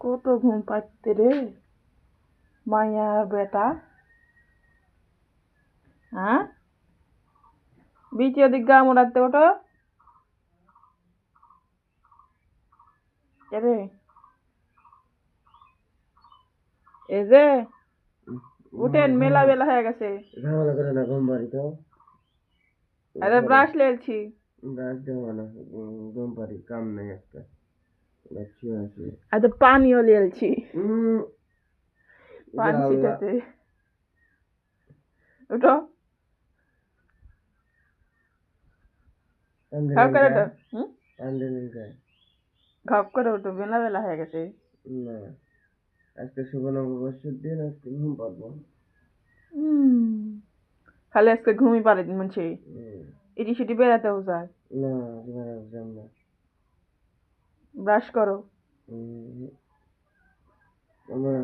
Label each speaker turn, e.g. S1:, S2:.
S1: কত ঘুম পাচ্ছে রে মাইয়া বেটা হ্যাঁ বিচে দিক গা মোড়াতে ওটো এরে এই যে উঠেন মেলা বেলা হয়ে গেছে
S2: ঝামেলা করে না গম পারি তো
S1: আরে ব্রাশ লেলছি
S2: ব্রাশ দেওয়া না গম পারি কাম নেই একটা আসি
S1: আজ পানিও লেলছি করে ওঠো বেলা বেলা হয়ে গেছে
S2: না আজকে শুভ নববর্ষের দিন আজকে ঘুম
S1: খালি আজকে ঘুমিয়ে পারে মনছে ইটি সিটি বেড়াতেও যায়
S2: না তোমার এক্সাম না
S1: ব্রাশ করো।
S2: আমার